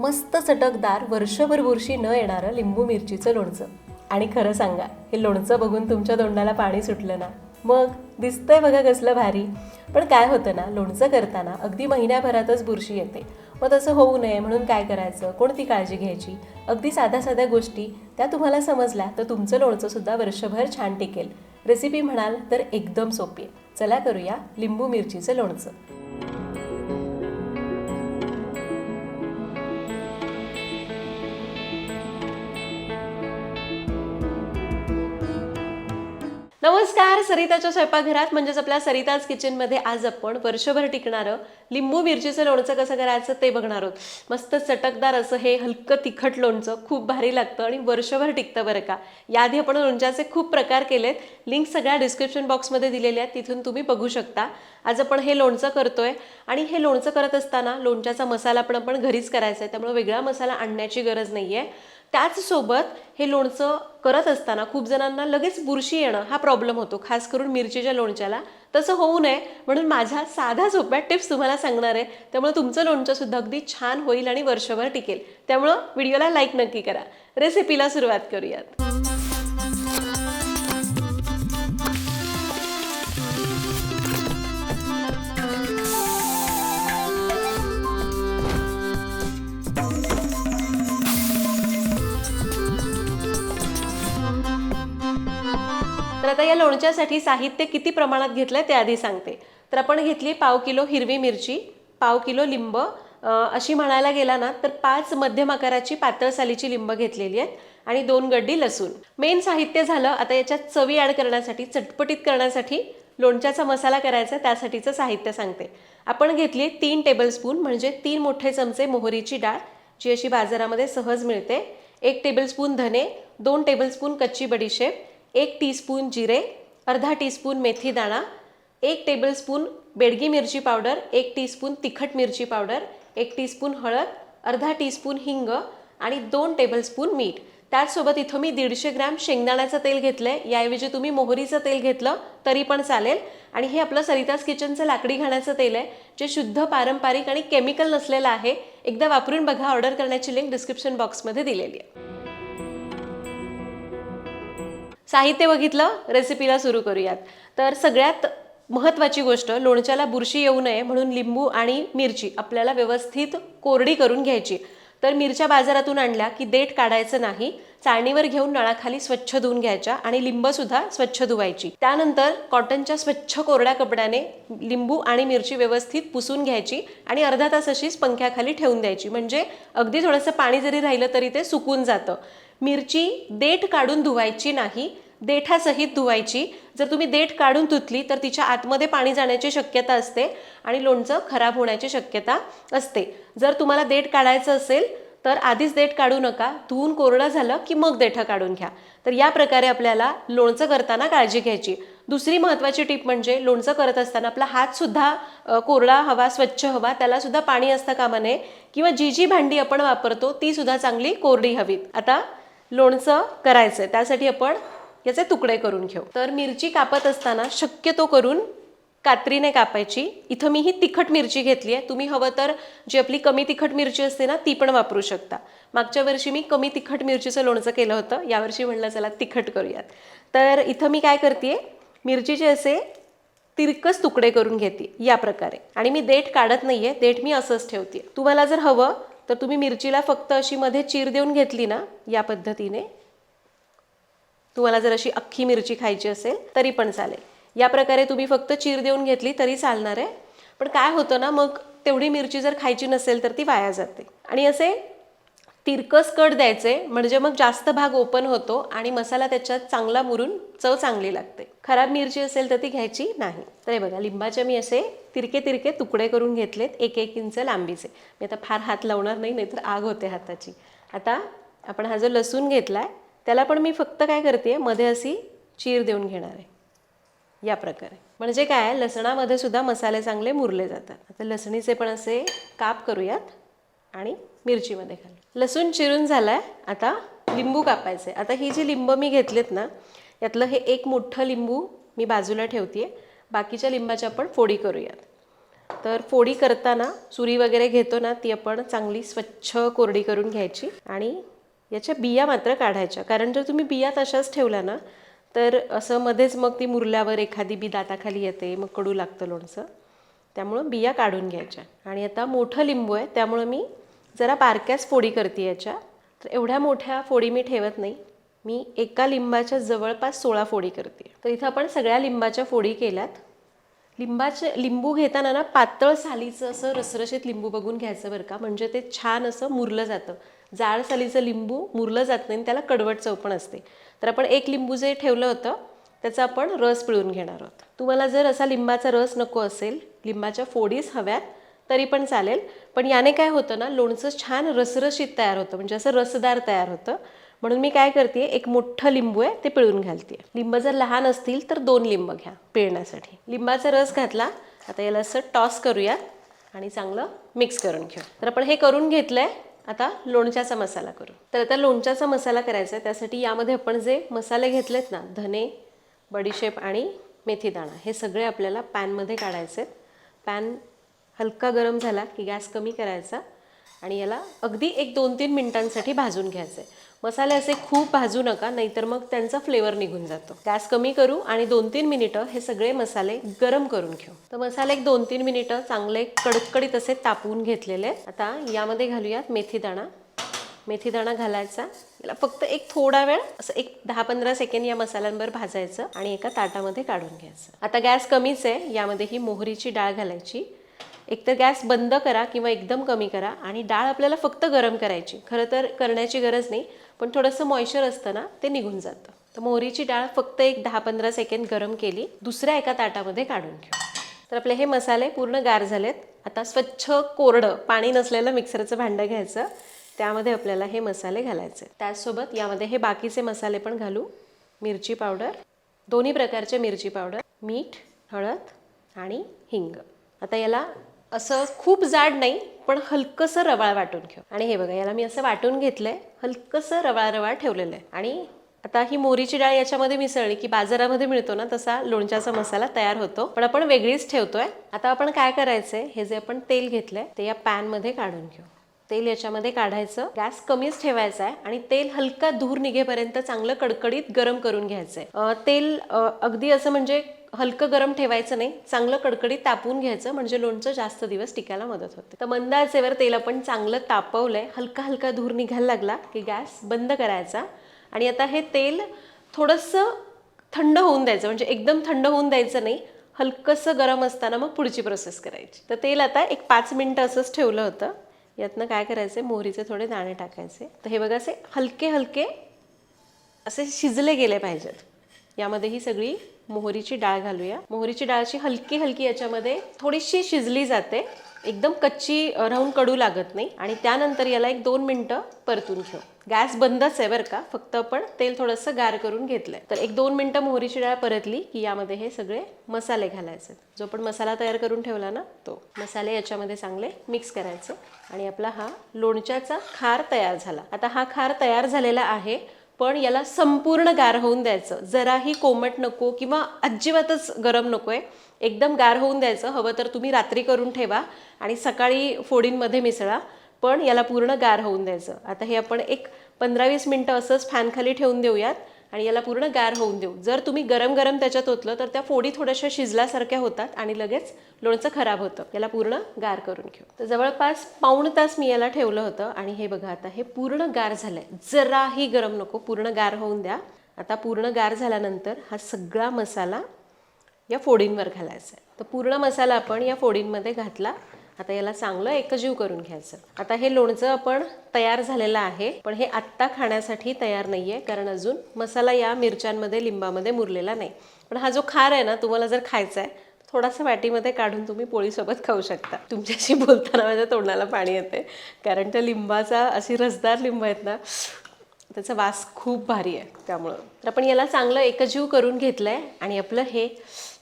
मस्त चटकदार वर्षभर बुरशी न येणारं लिंबू मिरचीचं लोणचं. आणि खरं सांगा हे लोणचं बघून तुमच्या तोंडाला पाणी सुटलं ना? मग? दिसतंय बघा कसलं भारी. पण काय होतं ना लोणचं करताना अगदी महिन्याभरातच बुरशी येते. मग तसं होऊ नये म्हणून काय करायचं? कोणती काळजी घ्यायची? अगदी साध्या साध्या गोष्टी त्या तुम्हाला समजल्या तर तुमचं लोणचंसुद्धा वर्षभर छान टिकेल. रेसिपी म्हणाल तर एकदम सोपी आहे. चला करूया लिंबू मिरचीचं लोणचं. नमस्कार सरिताच्या स्वयंपाकघरात म्हणजेच आपल्या सरिताज किचनमध्ये आज आपण वर्षभर टिकणारं लिंबू मिरचीचं लोणचं कसं करायचं ते बघणार आहोत. मस्त चटकदार असं हे हलकं तिखट लोणचं खूप भारी लागतं आणि वर्षभर टिकतं बरं का. याआधी आपण लोणच्याचे खूप प्रकार केलेत. लिंक सगळ्या डिस्क्रिप्शन बॉक्समध्ये दिलेल्या आहेत तिथून तुम्ही बघू शकता. आज आपण हे लोणचं करतोय आणि हे लोणचं करत असताना लोणच्याचा मसाला पण आपण घरीच करायचा आहे त्यामुळे वेगळा मसाला आणण्याची गरज नाही आहे त्याचसोबत हे लोणचं करत असताना खूप जणांना लगेच बुरशी येणं हा प्रॉब्लेम होतो. खास करून मिरचीच्या लोणच्याला. तसं होऊ नये म्हणून माझ्या साध्या सोप्या टिप्स तुम्हाला सांगणार आहे. त्यामुळे तुमचं लोणचं सुद्धा अगदी छान होईल आणि वर्षभर टिकेल. त्यामुळं व्हिडिओला लाईक नक्की करा. रेसिपीला सुरुवात करूयात. आता या लोणच्यासाठी साहित्य किती प्रमाणात घेतलं आहे ते आधी सांगते. तर आपण घेतली पाव किलो हिरवी मिरची पाव किलो लिंब अशी म्हणायला गेला ना तर पाच मध्यम आकाराची पातळ सालीची लिंब घेतलेली आहेत आणि दोन गड्डी लसूण. मेन साहित्य झालं आता याच्यात चवी ॲड करण्यासाठी चटपटीत करण्यासाठी लोणच्याचा मसाला करायचा आहे, त्यासाठीचं साहित्य सांगते. आपण घेतली तीन टेबलस्पून म्हणजे तीन मोठे चमचे मोहरीची डाळ जी अशी बाजारामध्ये सहज मिळते. एक टेबलस्पून धने दोन टेबलस्पून कच्ची बडीशेप एक टीस्पून जिरे अर्धा टीस्पून मेथी दाणा एक टेबलस्पून बेडगी मिरची पावडर एक टीस्पून तिखट मिरची पावडर एक टीस्पून हळद अर्धा टीस्पून हिंग आणि दोन टेबलस्पून मीठ. त्याचसोबत इथं मी दीडशे ग्रॅम शेंगदाण्याचं तेल घेतलं आहे याऐवजी तुम्ही मोहरीचं तेल घेतलं तरी पण चालेल. आणि हे आपलं सरिताज किचनचं लाकडी घाण्याचं तेल आहे जे शुद्ध पारंपरिक आणि केमिकल नसलेलं आहे. एकदा वापरून बघा ऑर्डर करण्याची लिंक डिस्क्रिप्शन बॉक्समध्ये दिलेली आहे. साहित्य बघितलं रेसिपीला सुरू करूयात. तर सगळ्यात महत्त्वाची गोष्ट लोणच्याला बुरशी येऊ नये म्हणून लिंबू आणि मिरची आपल्याला व्यवस्थित कोरडी करून घ्यायची. तर मिरच्या बाजारातून आणल्या की देठ काढायचं नाही चाळणीवर घेऊन नळाखाली स्वच्छ धुवून घ्यायच्या आणि लिंबसुद्धा स्वच्छ धुवायची. त्यानंतर कॉटनच्या स्वच्छ कोरड्या कपड्याने लिंबू आणि मिरची व्यवस्थित पुसून घ्यायची आणि अर्धा तास अशीच पंख्याखाली ठेवून द्यायची. म्हणजे अगदी थोडंसं पाणी जरी राहिलं तरी ते सुकून जातं. मिरची देठ काढून धुवायची नाही देठासहित धुवायची. जर तुम्ही देठ काढून धुतली तर तिच्या आतमध्ये पाणी जाण्याची शक्यता असते आणि लोणचं खराब होण्याची शक्यता असते. जर तुम्हाला देठ काढायचं असेल तर आधीच देठ काढू नका. धुवून कोरडं झालं की मग देठं काढून घ्या. तर या प्रकारे आपल्याला लोणचं करताना काळजी घ्यायची. दुसरी महत्त्वाची टीप म्हणजे लोणचं करत असताना आपला हातसुद्धा कोरडा हवा स्वच्छ हवा त्यालासुद्धा पाणी असता कामा नये किंवा जी जी भांडी आपण वापरतो तीसुद्धा चांगली कोरडी हवीत. आता लोणचं करायचं आहे त्यासाठी आपण याचे तुकडे करून घेऊ. तर मिरची कापत असताना शक्यतो करून कात्रीने कापायची. इथं मी ही तिखट मिरची घेतली आहे. तुम्ही हवं तर जी आपली कमी तिखट मिरची असते ना ती पण वापरू शकता. मागच्या वर्षी मी कमी तिखट मिरचीचं लोणचं केलं होतं. यावर्षी म्हणलं चला तिखट करूयात. तर इथं मी काय करते मिरचीचे असे तिरकस तुकडे करून घेते या प्रकारे. आणि मी देठ काढत नाहीये. देठ मी असंच ठेवते तुम्हाला जर हवं तर तुम्ही मिरचीला फक्त अशी मध्ये चीर देऊन घेतली ना या पद्धतीने. तुम्हाला जर अशी अख्खी मिरची खायची असेल तरी पण चालेल. या प्रकारे तुम्ही फक्त चीर देऊन घेतली तरी चालणार आहे. पण काय होतं ना मग तेवढी मिरची जर खायची नसेल तर ती वाया जाते. आणि असे तिरकस कट द्यायचे म्हणजे मग जास्त भाग ओपन होतो आणि मसाला त्याच्यात चांगला मुरून चव चांगली लागते. खराब मिरची असेल तर ती घ्यायची नाही. तर हे बघा लिंबाचे मी असे तिरके तिरके तुकडे करून घेतलेत एक एक इंच लांबीचे. मी आता फार हात लावणार नाही नाहीतर आग होते हाताची. आता आपण हा जो लसूण घेतला आहे त्याला पण मी फक्त काय करते मध्ये अशी चीर देऊन घेणार आहे. या प्रकारे. म्हणजे काय लसणामध्ये सुद्धा मसाले चांगले मुरले जातात. आता लसणीचे पण असे काप करूयात आणि मिरचीमध्ये घालू लसूण चिरून झाला आहे आता लिंबू कापायचे आता ही जी लिंब मी घेतलेत ना यातलं हे एक मोठं लिंबू मी बाजूला ठेवते बाकीच्या लिंबाच्या आपण फोडी करूयात. तर फोडी करताना सुरी वगैरे घेतो ना ती आपण चांगली स्वच्छ कोरडी करून घ्यायची. आणि याच्या बिया मात्र काढायच्या. कारण जर तुम्ही बिया तशाच ठेवल्या ना तर असं मध्येच मग ती मुरल्यावर एखादी बी दाताखाली येते मग कडू लागतं लोणचं. त्यामुळं बिया काढून घ्यायच्या. आणि आता मोठं लिंबू आहे त्यामुळं मी जरा बारक्याच फोडी करते याच्या. तर एवढ्या मोठ्या फोडी मी ठेवत नाही. मी एका लिंबाच्या जवळपास सोळा फोडी करते. तर इथं आपण सगळ्या लिंबाच्या फोडी केल्यात. लिंबाचे लिंबू घेताना ना पातळ सालीचं असं रसरशीत लिंबू बघून घ्यायचं बरं का. म्हणजे ते छान असं मुरलं जातं. जाड सालीचं लिंबू मुरलं जात नाही आणि त्याला कडवट चव पण असते. तर आपण एक लिंबू जे ठेवलं होतं त्याचा आपण रस पिळून घेणार आहोत. तुम्हाला जर असा लिंबाचा रस नको असेल लिंबाच्या फोडीच हव्यात तरी पण चालेल. पण याने काय होतं ना लोणचं छान रसरशीत तयार होतं. म्हणजे असं रसदार तयार होतं. म्हणून मी काय करते एक मोठं लिंबू आहे ते पिळून घालते लिंब जर लहान असतील तर दोन लिंब घ्या पिळण्यासाठी. लिंबाचा रस घातला आता याला असं टॉस करूया आणि चांगलं मिक्स करून घेऊ. तर आपण हे करून घेतलंय आता लोणच्याचा मसाला करू. तर आता लोणच्याचा मसाला करायचा आहे त्यासाठी यामध्ये आपण जे मसाले घेतलेत ना धने बडीशेप आणि मेथीदाणा हे सगळे आपल्याला पॅनमध्ये काढायचे आहेत पॅन हलका गरम झाला की गॅस कमी करायचा आणि याला अगदी एक दोन तीन मिनिटांसाठी भाजून घ्यायचे मसाले असे खूप भाजू नका नाहीतर मग त्यांचा फ्लेवर निघून जातो. गॅस कमी करू आणि दोन तीन मिनिटं हे सगळे मसाले गरम करून घेऊ. तर मसाले एक दोन तीन मिनिटं चांगले कडकडीत असे तापवून घेतलेले. आहेत आता यामध्ये घालूयात मेथीदाणा मेथीदाणा घालायचा. याला फक्त एक थोडा वेळ असं एक दहा पंधरा सेकंड या मसाल्यांवर भाजायचं आणि एका ताटामध्ये काढून घ्यायचं. आता गॅस कमीच आहे यामध्ये ही मोहरीची डाळ घालायची. एकतर गॅस बंद करा किंवा एकदम कमी करा आणि डाळ आपल्याला फक्त गरम करायची. खरं तर करण्याची गरज नाही पण थोडंसं मॉइश्चर असतं ना ते निघून जातं. तर मोहरीची डाळ फक्त एक दहा पंधरा सेकंद गरम केली दुसऱ्या एका ताटामध्ये काढून घेऊ तर आपले हे मसाले पूर्ण गार झालेत. आता स्वच्छ कोरडं पाणी नसलेलं मिक्सरचं भांडं घ्यायचं. त्यामध्ये आपल्याला हे मसाले घालायचे. त्याचसोबत यामध्ये हे बाकीचे मसाले पण घालू. मिरची पावडर दोन्ही प्रकारचे मिरची पावडर मीठ हळद आणि हिंग. आता याला असं खूप जाड नाही पण हलकंसं रवाळ वाटून घेऊ. आणि हे बघा याला मी असं वाटून घेतलंय हलकंसं रवाळ रवाळ ठेवलेलं आहे आणि आता ही मोरीची डाळ याच्यामध्ये मिसळली की बाजारामध्ये मिळतो ना तसा लोणच्याचा मसाला तयार होतो. पण आपण वेगळीच ठेवतोय. आता आपण काय करायचंय? हे जे आपण तेल घेतलंय ते या पॅनमध्ये काढून घेऊ. तेल याच्यामध्ये काढायचं. गॅस कमीच ठेवायचा आहे आणि तेल हलका धूर निघेपर्यंत चांगलं कडकडीत गरम करून घ्यायचंय. आहे तेल अगदी असं म्हणजे हलकं गरम ठेवायचं नाही चांगलं कडकडीत तापवून घ्यायचं म्हणजे लोणचं जास्त दिवस टिकायला मदत होते. तर मंद आचेवर तेल आपण चांगलं तापवलंय हलका हलका धूर निघायला लागला की गॅस बंद करायचा. आणि आता हे तेल थोडंसं थंड होऊन द्यायचं म्हणजे एकदम थंड होऊन द्यायचं नाही हलकंसं गरम असताना मग पुढची प्रोसेस करायची. तर तेल आता एक पाच मिनटं असंच ठेवलं होतं. यातनं काय करायचं मोहरीचे थोडे दाणे टाकायचे. तर हे बघा असे हलके हलके असे शिजले गेले पाहिजेत. यामध्ये ही सगळी मोहरीची डाळ घालूया. मोहरीची डाळची हलकी हलकी याच्यामध्ये थोडीशी शिजली जाते. एकदम कच्ची राहून कडू लागत नाही. आणि त्यानंतर याला एक दोन मिनटं परतून घेऊ गॅस बंदच आहे बरं का. फक्त आपण तेल थोडंसं गार करून घेतलंय. तर एक दोन मिनटं मोहरीची डाळ परतली की यामध्ये हे सगळे मसाले घालायचे. जो पण मसाला तयार करून ठेवला ना तो मसाले याच्यामध्ये चांगले मिक्स करायचे. आणि आपला हा लोणच्याचा खार तयार झाला. आता हा खार तयार झालेला आहे. पण याला संपूर्ण गार होऊन द्यायचं. जराही कोमट नको किंवा अजिबातच गरम नको आहे एकदम गार होऊन द्यायचं. हवं तर तुम्ही रात्री करून ठेवा आणि सकाळी फोडींमध्ये मिसळा. पण याला पूर्ण गार होऊन द्यायचं. आता हे आपण एक पंधरा वीस मिनटं असंच फॅनखाली ठेवून देऊयात. आणि याला पूर्ण गार होऊन देऊ. जर तुम्ही गरम गरम त्याच्यात ओतलं तर त्या फोडी थोड्याशा शिजल्यासारख्या होतात आणि लगेच लोणचं खराब होतं. याला पूर्ण गार करून घेऊ. तर जवळपास पाऊण तास मी याला ठेवलं होतं आणि हे बघा आता हे पूर्ण गार झालंय. जराही गरम नको पूर्ण गार होऊन द्या. आता पूर्ण गार झाल्यानंतर हा सगळा मसाला या फोडींवर घालायचा आहे. तर पूर्ण मसाला आपण या फोडींमध्ये घातला. आता याला चांगलं एकजीव करून घ्यायचं. आता हे लोणचं आपण तयार झालेलं आहे पण हे आत्ता खाण्यासाठी तयार नाही आहे कारण अजून मसाला या मिरच्यांमध्ये लिंबामध्ये मुरलेला नाही. पण हा जो खार आहे ना तुम्हाला जर खायचा आहे थोडासा वाटीमध्ये काढून तुम्ही पोळीसोबत खाऊ शकता. तुमच्याशी बोलताना माझ्या तोंडाला पाणी येते कारण त्या लिंबाचा अशी रसदार लिंब आहेत ना त्याचा वास खूप भारी आहे त्यामुळं. तर आपण याला चांगलं एकजीव करून घेतलं आहे आणि आपलं हे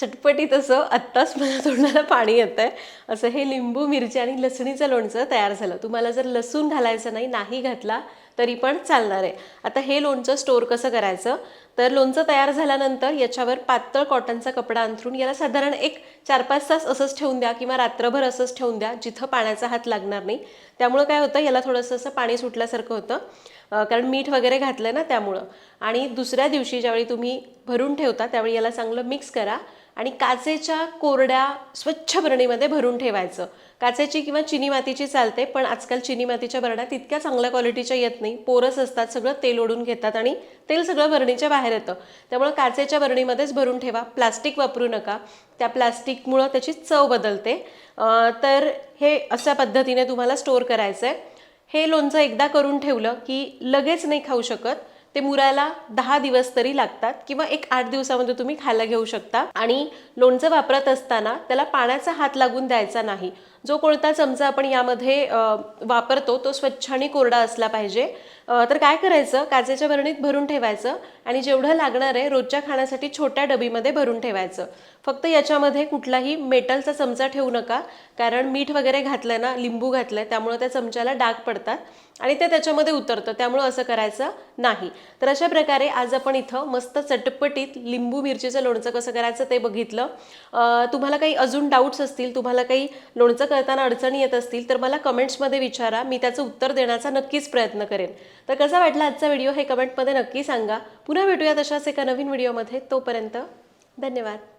चटपटीत असं आत्ताच मला तोंडाला पाणी येतं आहे असं हे लिंबू मिरची आणि लसणीचं लोणचं तयार झालं. तुम्हाला जर लसूण घालायचं नाही नाही घातला तरी पण चालणार आहे. आता हे लोणचं स्टोअर कसं करायचं? तर लोणचं तयार झाल्यानंतर याच्यावर पातळ कॉटनचा कपडा अंथरून याला साधारण एक चार पाच तास असंच ठेवून द्या किंवा रात्रभर असंच ठेवून द्या जिथं पाण्याचा हात लागणार नाही. त्यामुळं काय होतं याला थोडंसं असं पाणी सुटल्यासारखं होतं. कारण मीठ वगैरे घातलं ना त्यामुळं. आणि दुसऱ्या दिवशी ज्यावेळी तुम्ही भरून ठेवता त्यावेळी याला चांगलं मिक्स करा. आणि काचेच्या कोरड्या स्वच्छ बरणीमध्ये भरून ठेवायचं. काचेची किंवा चिनी मातीची चालते पण आजकाल चिनी मातीच्या बरण्या तितक्या चांगल्या क्वालिटीच्या येत नाही. पोरस असतात सगळं तेल ओढून घेतात आणि तेल सगळं बरणीच्या बाहेर येतं. त्यामुळं काचेच्या बरणीमध्येच भरून ठेवा. प्लास्टिक वापरू नका. त्या प्लास्टिकमुळं त्याची चव बदलते. तर हे अशा पद्धतीने तुम्हाला स्टोअर करायचं आहे हे लोणचं एकदा करून ठेवलं की लगेच नाही खाऊ शकत. ते मुरायला दहा दिवस तरी लागतात किंवा एक आठ दिवसामध्ये तुम्ही खायला घेऊ शकता. आणि लोणचं वापरत असताना त्याला पाण्याचा हात लागून द्यायचा नाही. जो कोणता चमचा आपण यामध्ये वापरतो तो स्वच्छ आणि कोरडा असला पाहिजे. तर काय करायचं? काचेच्या भरणीत भरून ठेवायचं आणि जेवढं लागणार आहे रोजच्या खाण्यासाठी छोट्या डबीमध्ये भरून ठेवायचं. फक्त याच्यामध्ये कुठलाही मेटलचा चमचा ठेवू नका कारण मीठ वगैरे घातलं ना लिंबू घातलंय त्यामुळं त्या चमच्याला डाग पडतात आणि ते त्याच्यामध्ये उतरतं. त्यामुळं असं करायचं नाही. तर अशा प्रकारे आज आपण इथं मस्त चटपटीत लिंबू मिरचीचं लोणचं कसं करायचं ते बघितलं. तुम्हाला काही अजून डाऊट्स असतील तुम्हाला काही लोणचं करताना अडचणी येत असतील तर मला कमेंट्समध्ये विचारा. मी त्याचं उत्तर देण्याचा नक्कीच प्रयत्न करेन. तर कसा वाटला आजचा व्हिडिओ हे कमेंटमध्ये नक्की सांगा. पुन्हा भेटूया तशाच एका नवीन व्हिडिओमध्ये तोपर्यंत धन्यवाद.